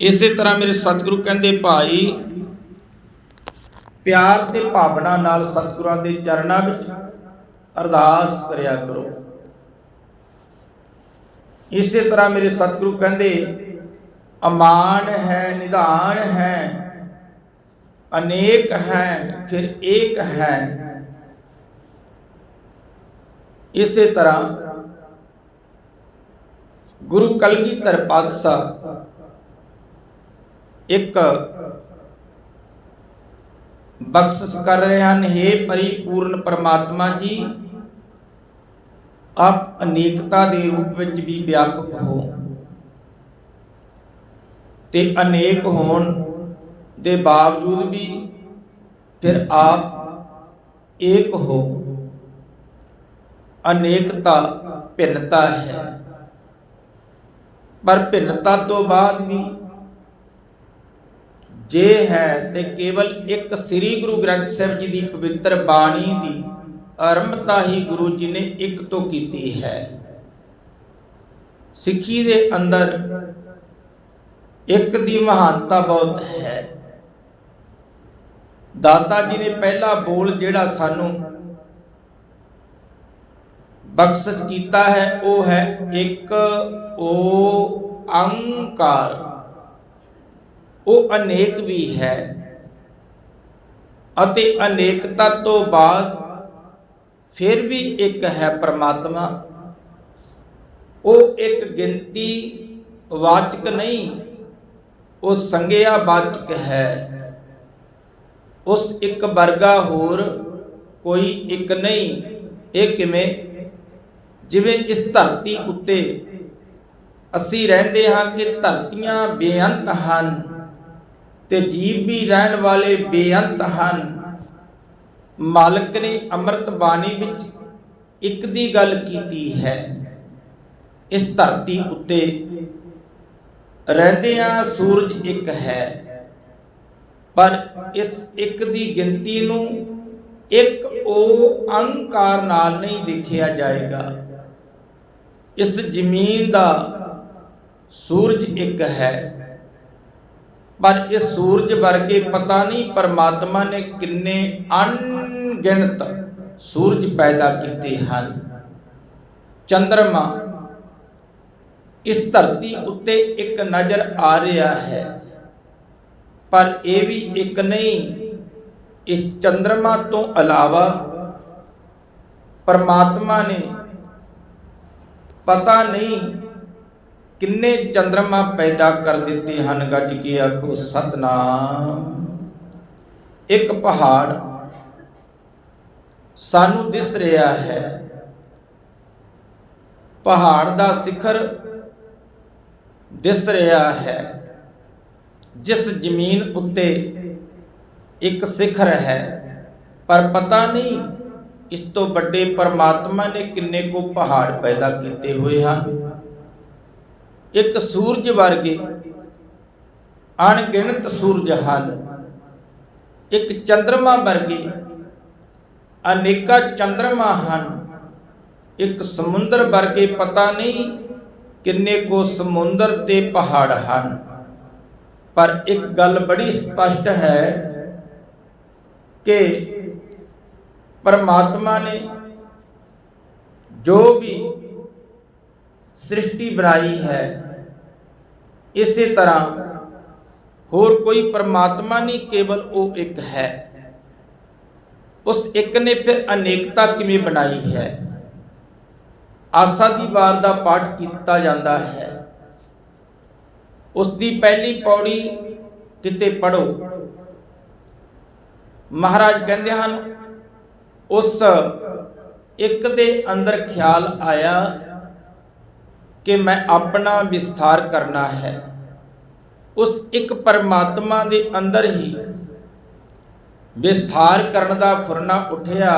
ਇਸੇ ਤਰ੍ਹਾਂ ਮੇਰੇ ਸਤਿਗੁਰੂ ਕਹਿੰਦੇ, ਭਾਈ, ਪਿਆਰ ਤੇ ਭਾਵਨਾ ਨਾਲ ਸਤਿਗੁਰਾਂ ਦੇ ਚਰਨਾਂ ਵਿੱਚ ਅਰਦਾਸ ਕਰਿਆ ਕਰੋ। ਇਸੇ ਤਰ੍ਹਾਂ ਮੇਰੇ ਸਤਿਗੁਰੂ ਕਹਿੰਦੇ, ਅਮਾਨ ਹੈ, ਨਿਧਾਨ ਹੈ, ਅਨੇਕ ਹੈ, ਫਿਰ ਏਕ ਹੈ। ਇਸੇ ਤਰ੍ਹਾਂ ਗੁਰੂ ਕਲਗੀਧਰ ਪਾਤਸ਼ਾਹ ਇੱਕ ਬਖਸ਼ਿਸ਼ ਕਰ ਰਹੇ ਹਨ हे ਪਰਿਪੂਰਨ ਪਰਮਾਤਮਾ ਜੀ, ਆਪ ਅਨੇਕਤਾ ਦੇ ਰੂਪ ਵਿੱਚ ਵੀ ਵਿਆਪਕ ਹੋ ਤੇ ਅਨੇਕ ਹੋਣ ਦੇ ਬਾਵਜੂਦ ਵੀ ਫਿਰ ਆਪ ਏਕ ਹੋ। ਅਨੇਕਤਾ ਭਿੰਨਤਾ ਹੈ। ਪਰ ਭਿੰਨਤਾ ਤੋਂ ਬਾਅਦ ਵੀ ਜੇ ਹੈ ਤੇ ਕੇਵਲ ਇੱਕ ਸ੍ਰੀ ਗੁਰੂ ਗ੍ਰੰਥ ਸਾਹਿਬ ਜੀ ਦੀ ਪਵਿੱਤਰ ਬਾਣੀ ਦੀ ਆਰੰਭਤਾ ਹੀ ਗੁਰੂ ਜੀ ਨੇ ਇੱਕ ਤੋਂ ਕੀਤੀ ਹੈ। ਸਿੱਖੀ ਦੇ ਅੰਦਰ ਇੱਕ ਦੀ ਮਹਾਨਤਾ ਬਹੁਤ ਹੈ। ਦਾਤਾ ਜੀ ਨੇ ਪਹਿਲਾ ਬੋਲ ਜਿਹੜਾ ਸਾਨੂੰ ਬਖਸ਼ਿਸ਼ ਕੀਤਾ ਹੈ, ਉਹ ਹੈ ਇੱਕ ਓ ਅੰਕਾਰ ਉਹ ਅਨੇਕ ਵੀ ਹੈ ਅਤੇ ਅਨੇਕਤਾ ਤੋਂ ਬਾਅਦ ਫਿਰ ਵੀ ਇੱਕ ਹੈ ਪਰਮਾਤਮਾ। ਉਹ ਇੱਕ ਗਿਣਤੀ ਵਾਚਕ ਨਹੀਂ, ਉਹ ਸੰਗਿਆ ਵਾਚਕ ਹੈ। ਉਸ ਇੱਕ ਵਰਗਾ ਹੋਰ ਕੋਈ ਇੱਕ ਨਹੀਂ। ਇਹ ਕਿਵੇਂ? ਜਿਵੇਂ ਇਸ ਧਰਤੀ ਉੱਤੇ ਅਸੀਂ ਰਹਿੰਦੇ ਹਾਂ ਕਿ ਧਰਤੀਆਂ ਬੇਅੰਤ ਹਨ। ਤੇ ਜੀਵ ਵੀ ਰਹਿਣ ਵਾਲੇ ਬੇਅੰਤ ਹਨ। ਮਾਲਕ ਨੇ ਅੰਮ੍ਰਿਤ ਬਾਣੀ ਵਿੱਚ ਇੱਕ ਦੀ ਗੱਲ ਕੀਤੀ ਹੈ, ਇਸ ਧਰਤੀ ਉੱਤੇ ਰਹਿੰਦਿਆਂ ਸੂਰਜ ਇੱਕ ਹੈ, ਪਰ ਇਸ ਇੱਕ ਦੀ ਗਿਣਤੀ ਨੂੰ ਇੱਕ ਉਹ ਅਹੰਕਾਰ ਨਾਲ ਨਹੀਂ ਦੇਖਿਆ ਜਾਏਗਾ। ਇਸ ਜ਼ਮੀਨ ਦਾ ਸੂਰਜ ਇੱਕ ਹੈ ਪਰ ਇਸ ਸੂਰਜ ਵਰਗੇ ਪਤਾ ਨਹੀਂ ਪਰਮਾਤਮਾ ਨੇ ਕਿੰਨੇ ਅਣਗਿਣਤ ਸੂਰਜ ਪੈਦਾ ਕੀਤੇ ਹਨ। ਚੰ드ਰਮਾ ਇਸ ਧਰਤੀ ਉੱਤੇ ਇੱਕ ਨਜ਼ਰ ਆ ਰਿਹਾ ਹੈ। ਪਰ ਇਹ ਵੀ ਇੱਕ ਨਹੀਂ, ਇਸ ਚੰ드ਰਮਾ ਤੋਂ ਇਲਾਵਾ ਪਰਮਾਤਮਾ ਨੇ ਪਤਾ ਨਹੀਂ ਕਿੰਨੇ ਚੰਦਰਮਾ ਪੈਦਾ ਕਰ ਦਿੱਤੇ ਹਨ ਗੱਜ ਕੇ ਆਖੋ ਸਤਨਾਮ। ਇੱਕ ਪਹਾੜ ਸਾਨੂੰ ਦਿਸ ਰਿਹਾ ਹੈ। ਪਹਾੜ ਦਾ ਸਿਖਰ ਦਿਸ ਰਿਹਾ ਹੈ। ਜਿਸ ਜ਼ਮੀਨ ਉੱਤੇ ਇੱਕ ਸਿਖਰ ਹੈ। ਪਰ ਪਤਾ ਨਹੀਂ ਇਸ ਤੋਂ ਵੱਡੇ ਪਰਮਾਤਮਾ ਨੇ ਕਿੰਨੇ ਕੋ ਪਹਾੜ ਪੈਦਾ ਕੀਤੇ ਹੋਏ ਹਨ। ਇੱਕ ਸੂਰਜ ਵਰਗੇ, ਅਣਗਿਣਤ ਸੂਰਜ ਹਨ। ਇੱਕ ਚੰ드ਰਮਾ ਵਰਗੇ, ਅਨੇਕਾਂ ਚੰ드ਰਮਾ ਹਨ। ਇੱਕ ਸਮੁੰਦਰ ਵਰਗੇ ਪਤਾ ਨਹੀਂ ਕਿੰਨੇ ਕੋ ਸਮੁੰਦਰ ਤੇ ਪਹਾੜ ਹਨ। ਪਰ ਇੱਕ ਗੱਲ ਬੜੀ ਸਪਸ਼ਟ ਹੈ ਕਿ ਪਰਮਾਤਮਾ ਨੇ ਜੋ ਵੀ ਸ੍ਰਿਸ਼ਟੀ ਬਣਾਈ ਹੈ। ਇਸੇ ਤਰ੍ਹਾਂ ਹੋਰ ਕੋਈ ਪਰਮਾਤਮਾ ਨਹੀਂ, ਕੇਵਲ ਉਹ ਇੱਕ ਹੈ। ਉਸ ਇੱਕ ਨੇ ਫਿਰ ਅਨੇਕਤਾ ਕਿਵੇਂ ਬਣਾਈ ਹੈ? ਆਸਾ ਦੀ ਵਾਰ ਦਾ ਪਾਠ ਕੀਤਾ ਜਾਂਦਾ ਹੈ। ਉਸ ਦੀ ਪਹਿਲੀ ਪੌੜੀ ਕਿਤੇ ਪੜੋ ਮਹਾਰਾਜ ਕਹਿੰਦੇ ਹਨ, ਉਸ ਇੱਕ ਦੇ ਅੰਦਰ ਖਿਆਲ ਆਇਆ ਕਿ ਮੈਂ ਆਪਣਾ ਵਿਸਥਾਰ ਕਰਨਾ ਹੈ। ਉਸ ਇੱਕ ਪਰਮਾਤਮਾ ਦੇ ਅੰਦਰ ਹੀ ਵਿਸਥਾਰ ਕਰਨ ਦਾ ਫੁਰਨਾ ਉੱਠਿਆ,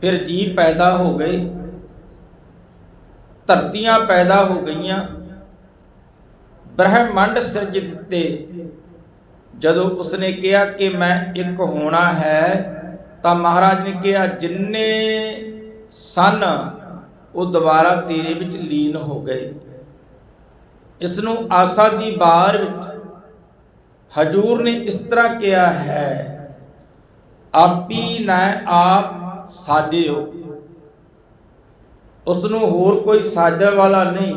ਫਿਰ ਜੀਵ ਪੈਦਾ ਹੋ ਗਏ, ਧਰਤੀਆਂ ਪੈਦਾ ਹੋ ਗਈਆਂ। ਬ੍ਰਹਿਮੰਡ ਸਿਰਜ ਦਿੱਤੇ ਜਦੋਂ ਉਸਨੇ ਕਿਹਾ ਕਿ ਮੈਂ ਇੱਕ ਹੋਣਾ ਹੈ, ਤਾਂ ਮਹਾਰਾਜ ਨੇ ਕਿਹਾ, ਜਿੰਨੇ ਸਨ ਉਹ ਦੁਬਾਰਾ ਤੇਰੇ ਵਿੱਚ ਲੀਨ ਹੋ ਗਏ। ਇਸ ਨੂੰ ਆਸਾ ਦੀ ਬਾਰ ਵਿੱਚ ਹਜੂਰ ਨੇ ਇਸ ਤਰ੍ਹਾਂ ਕਿਹਾ ਹੈ, ਆਪੀ ਨਾ ਆਪ ਸਾਜਿਓ। ਉਸ ਨੂੰ ਹੋਰ ਕੋਈ ਸਾਜਣ ਵਾਲਾ ਨਹੀਂ।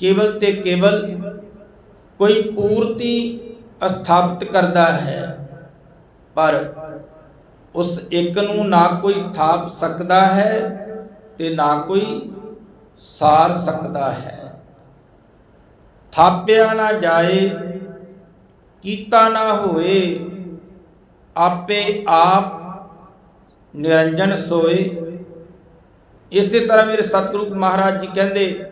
ਕੇਵਲ ਤੇ ਕੇਵਲ ਕੋਈ ਪੂਰਤੀ ਸਥਾਪਿਤ ਕਰਦਾ ਹੈ। ਪਰ ਉਸ ਇੱਕ ਨੂੰ ਨਾ ਕੋਈ ਥਾਪ ਸਕਦਾ ਹੈ ਤੇ ਨਾ ਕੋਈ ਸਾਰ ਸਕਦਾ ਹੈ। ਥਾਪਿਆ ਨਾ ਜਾਏ, ਕੀਤਾ ਨਾ ਹੋਏ, ਆਪੇ ਆਪ ਨਿਰੰਜਨ ਸੋਏ। ਇਸੇ ਤਰ੍ਹਾਂ ਮੇਰੇ ਸਤਿਗੁਰੂ ਮਹਾਰਾਜ ਜੀ ਕਹਿੰਦੇ,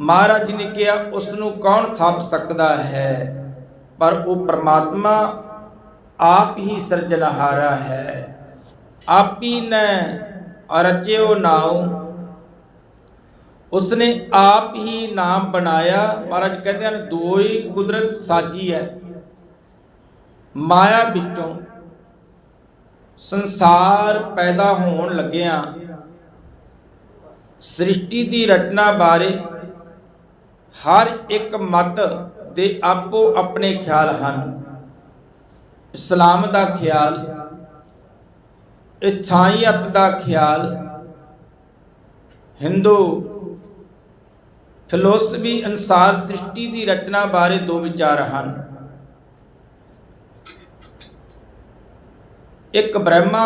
ਮਹਾਰਾਜ ਜੀ ਨੇ ਕਿਹਾ ਉਸ ਨੂੰ ਕੌਣ ਥਾਪ ਸਕਦਾ ਹੈ? ਪਰ ਉਹ ਪ੍ਰਮਾਤਮਾ ਆਪ ਹੀ ਸਿਰਜਣਹਾਰਾ ਹੈ। ਆਪ ਹੀ ਨੇ ਰਚਿਓ ਨਾਉ। ਉਸਨੇ ਆਪ ਹੀ ਨਾਮ ਬਣਾਇਆ। ਮਹਾਰਾਜ ਕਹਿੰਦੇ ਹਨ ਦੋ ਹੀ ਕੁਦਰਤ ਸਾਜੀ ਹੈ। ਮਾਇਆ ਵਿੱਚੋਂ ਸੰਸਾਰ ਪੈਦਾ ਹੋਣ ਲੱਗਿਆ। ਸ੍ਰਿਸ਼ਟੀ ਦੀ ਰਚਨਾ ਬਾਰੇ ਹਰ ਇੱਕ ਮਤ ਦੇ ਆਪੋ ਆਪਣੇ ਖਿਆਲ ਹਨ। ਇਸਲਾਮ ਦਾ ਖਿਆਲ ਇਥਾਈਅਤ ਦਾ ਖਿਆਲ। ਹਿੰਦੂ, ਫਿਲਾਸਫੀ ਅਨਸਾਰ ਸ੍ਰਿਸ਼ਟੀ ਦੀ ਰਚਨਾ ਬਾਰੇ ਦੋ ਵਿਚਾਰ ਹਨ। ਇੱਕ ਬ੍ਰਹਮਾ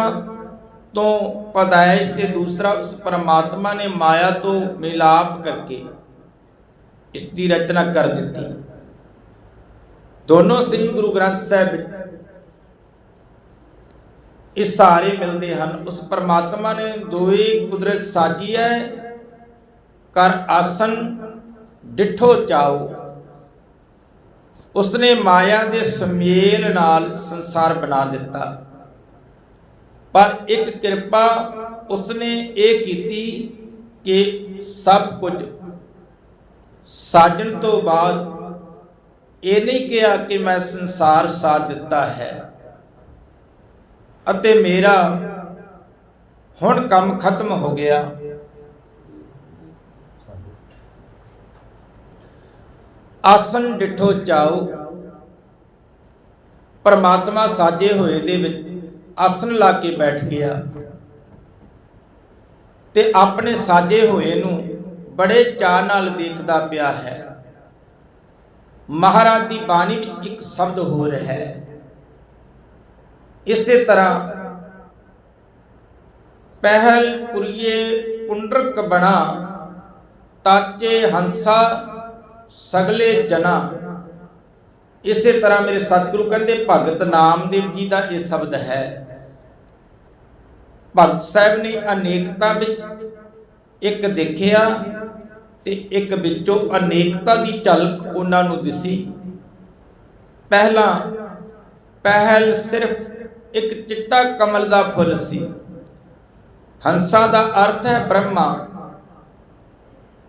ਤੋਂ ਪਦਾਇਸ਼ ਤੇ ਦੂਸਰਾ ਉਸ ਪਰਮਾਤਮਾ ਨੇ ਮਾਇਆ ਤੋਂ ਮਿਲਾਪ ਕਰਕੇ ਇਸ ਦੀ ਰਚਨਾ ਕਰ ਦਿੱਤੀ। ਦੋਨੋਂ ਸ੍ਰੀ ਗੁਰੂ ਗ੍ਰੰਥ ਸਾਹਿਬ ਇਹ ਸਾਰੇ ਮਿਲਦੇ ਹਨ। ਉਸ ਪਰਮਾਤਮਾ ਨੇ ਦੋਏ ਕੁਦਰਤ ਸਾਜੀ ਹੈ ਕਰ ਆਸਨ ਡਿਠੋ ਚਾਓ। ਉਸਨੇ ਮਾਇਆ ਦੇ ਸਮੇਲ ਨਾਲ ਸੰਸਾਰ ਬਣਾ ਦਿੱਤਾ। ਪਰ ਇੱਕ ਕਿਰਪਾ ਉਸਨੇ ਇਹ ਕੀਤੀ ਕਿ ਸਭ ਕੁਝ ਸਾਜਣ ਤੋਂ ਬਾਅਦ ਇਹ ਨਹੀਂ ਕਿਹਾ ਕਿ ਮੈਂ ਸੰਸਾਰ ਸਾਜ ਦਿੱਤਾ ਹੈ। ਅਤੇ ਮੇਰਾ ਹੁਣ ਕੰਮ ਖਤਮ ਹੋ ਗਿਆ। ਆਸਨ ਡਿਠੋ ਚਾਓ ਪਰਮਾਤਮਾ ਸਾਜੇ ਹੋਏ ਦੇ ਵਿੱਚ ਆਸਨ ਲਾ ਕੇ ਬੈਠ ਗਿਆ। ਤੇ ਆਪਣੇ ਸਾਜੇ ਹੋਏ ਨੂੰ ਬੜੇ ਚਾਅ ਨਾਲ ਦੇਖਦਾ ਪਿਆ ਹੈ। ਮਹਾਰਾਜ ਦੀ ਬਾਣੀ ਵਿੱਚ ਇੱਕ ਸ਼ਬਦ ਹੋ ਰਿਹਾ ਹੈ। ਇਸੇ ਤਰ੍ਹਾਂ ਪਹਿਲ ਪੁਰੀਏ ਪੁੰਡਰਕ ਬਣਾ, ਤਾਚੇ ਹੰਸਾ ਸਗਲੇ ਜਨਾ। ਇਸੇ ਤਰ੍ਹਾਂ ਮੇਰੇ ਸਤਿਗੁਰੂ ਕਹਿੰਦੇ, ਭਗਤ ਨਾਮਦੇਵ ਜੀ ਦਾ ਇਹ ਸ਼ਬਦ ਹੈ। ਭਗਤ ਸਾਹਿਬ ਨੇ ਅਨੇਕਤਾ ਵਿੱਚ ਇੱਕ ਦੇਖਿਆ ਤੇ ਇੱਕ ਵਿੱਚੋਂ ਅਨੇਕਤਾ ਦੀ ਝਲਕ ਉਹਨਾਂ ਨੂੰ ਦਿਸੀ। ਪਹਿਲਾਂ ਪਹਿਲ ਸਿਰਫ ਇੱਕ ਚਿੱਟਾ ਕਮਲ ਦਾ ਫੁੱਲ ਸੀ। ਹੰਸਾ ਦਾ ਅਰਥ ਹੈ ਬ੍ਰਹਮਾ।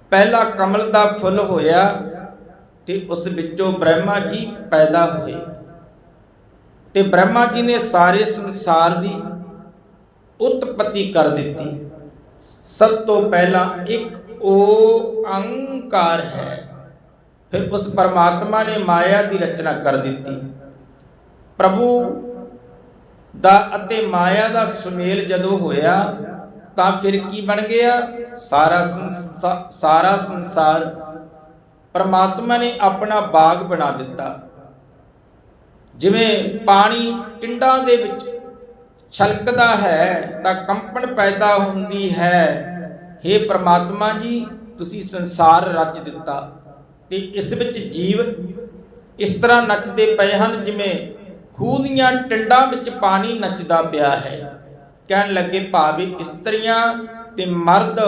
ਪਹਿਲਾ ਕਮਲ ਦਾ ਫੁੱਲ ਹੋਇਆ ਤੇ ਉਸ ਵਿੱਚੋਂ ਬ੍ਰਹਮਾ ਜੀ ਪੈਦਾ ਹੋਏ। ਤੇ ਬ੍ਰਹਮਾ ਜੀ ਨੇ ਸਾਰੇ ਸੰਸਾਰ ਦੀ ਉਤਪਤੀ ਕਰ ਦਿੱਤੀ। ਸਭ ਤੋਂ ਪਹਿਲਾਂ ਇੱਕ ਓੰਕਾਰ ਹੈ। ਫਿਰ ਉਸ ਪਰਮਾਤਮਾ ਨੇ ਮਾਇਆ ਦੀ ਰਚਨਾ ਕਰ ਦਿੱਤੀ। ਪ੍ਰਭੂ ਦਾ ਅਤੇ ਮਾਇਆ ਦਾ ਸੁਮੇਲ ਜਦੋਂ ਹੋਇਆ, ਤਾਂ ਫਿਰ ਕੀ ਬਣ ਗਿਆ? ਸਾਰਾ ਸਾਰਾ ਸੰਸਾਰ ਪਰਮਾਤਮਾ ਨੇ ਆਪਣਾ ਬਾਗ ਬਣਾ ਦਿੱਤਾ। ਜਿਵੇਂ ਪਾਣੀ ਟਿੰਡਾਂ ਦੇ ਵਿੱਚ ਛਲਕਦਾ ਹੈ, ਤਾਂ ਕੰਪਨ ਪੈਦਾ ਹੁੰਦੀ ਹੈ। हे ਪ੍ਰਮਾਤਮਾ ਜੀ, ਤੁਸੀਂ ਸੰਸਾਰ ਰਚ ਦਿੱਤਾ ਤੇ ਇਸ ਵਿੱਚ ਜੀਵ ਇਸ ਤਰ੍ਹਾਂ ਨੱਚਦੇ ਪਏ ਹਨ ਜਿਵੇਂ ਖੂਹ ਦੀਆਂ ਟਿੰਡਾਂ ਵਿੱਚ ਪਾਣੀ ਨੱਚਦਾ ਪਿਆ ਹੈ। ਕਹਿਣ ਲੱਗੇ, ਭਾਵੇਂ ਇਸਤਰੀਆਂ ਤੇ ਮਰਦ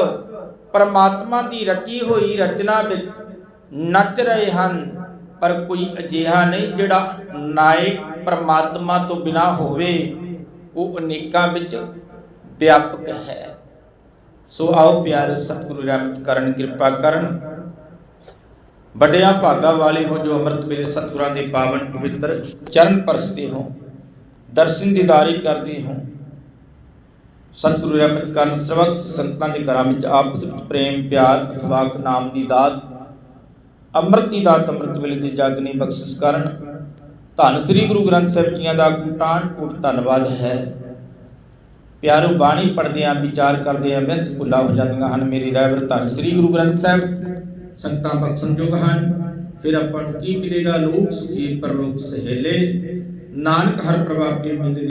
ਪਰਮਾਤਮਾ ਦੀ ਰਚੀ ਹੋਈ ਰਚਨਾ ਵਿੱਚ ਨੱਚ ਰਹੇ ਹਨ, ਪਰ ਕੋਈ ਅਜਿਹਾ ਨਹੀਂ ਜਿਹੜਾ ਨਾਇਕ ਪਰਮਾਤਮਾ ਤੋਂ ਬਿਨਾ ਹੋਵੇ। ਉਹ ਅਨੇਕਾਂ ਵਿੱਚ ਵਿਆਪਕ ਹੈ। ਸੋ ਆਓ ਪਿਆਰੇ ਸਤਿਗੁਰੂ ਰਹਿਮਤ ਕਰਨ, ਕਿਰਪਾ ਕਰਨ। ਵੱਡਿਆਂ ਭਾਗਾ ਵਾਲੇ ਹੋ ਜੋ ਅੰਮ੍ਰਿਤ ਵੇਲੇ ਸਤਿਗੁਰਾਂ ਦੇ ਪਾਵਨ ਪਵਿੱਤਰ ਚਰਨ ਪਰਸਦੇ ਹੋ, ਦਰਸ਼ਨ ਦੀਦਾਰੀ ਕਰਦੇ ਹੋ। ਸਤਿਗੁਰੂ ਰਹਿਮਤ ਕਰਨ ਸਵਕ ਸੰਤਾਂ ਦੇ ਘਰਾਂ ਵਿੱਚ ਆਪਸ ਵਿੱਚ ਪ੍ਰੇਮ, ਪਿਆਰ, ਅਥਵਾਕ ਨਾਮ ਦੀ ਦਾਤ, ਅੰਮ੍ਰਿਤ ਦੀ ਦਾਤ ਅੰਮ੍ਰਿਤ ਵੇਲੇ ਦੇ ਜਗ ਨੇ ਬਖਸ਼ਿਸ਼ ਕਰਨ। ਧੰਨ ਸ੍ਰੀ ਗੁਰੂ ਗ੍ਰੰਥ ਸਾਹਿਬ ਜੀਆਂ ਦਾ ਕੋਟਾਨ ਕੋਟ ਧੰਨਵਾਦ ਹੈ। ਪਿਆਰੋ ਬਾਣੀ ਪੜਦੇ ਆ ਵਿਚਾਰ ਕਰਦੇ ਆ ਬਿੰਦ ਭੁੱਲਾ ਹੋ ਜਾਂਦੀਆਂ ਹਨ। ਮੇਰੀ ਰਹਿਬਰ ਧੰਨ ਸ੍ਰੀ ਗੁਰੂ ਗ੍ਰੰਥ ਸਾਹਿਬ। ਸੰਤਾਂ ਬਖਸ਼ਣਯੋਗ ਹਨ। ਫਿਰ ਆਪਾਂ ਨੂੰ ਕੀ ਮਿਲੇਗਾ? ਲੋਕ ਸੁਖੀ, ਪਰਲੋਕ ਸਹੇਲੇ। ਨਾਨਕ ਹਰ ਪ੍ਰਭਾਪੇ ਮਿਲੇ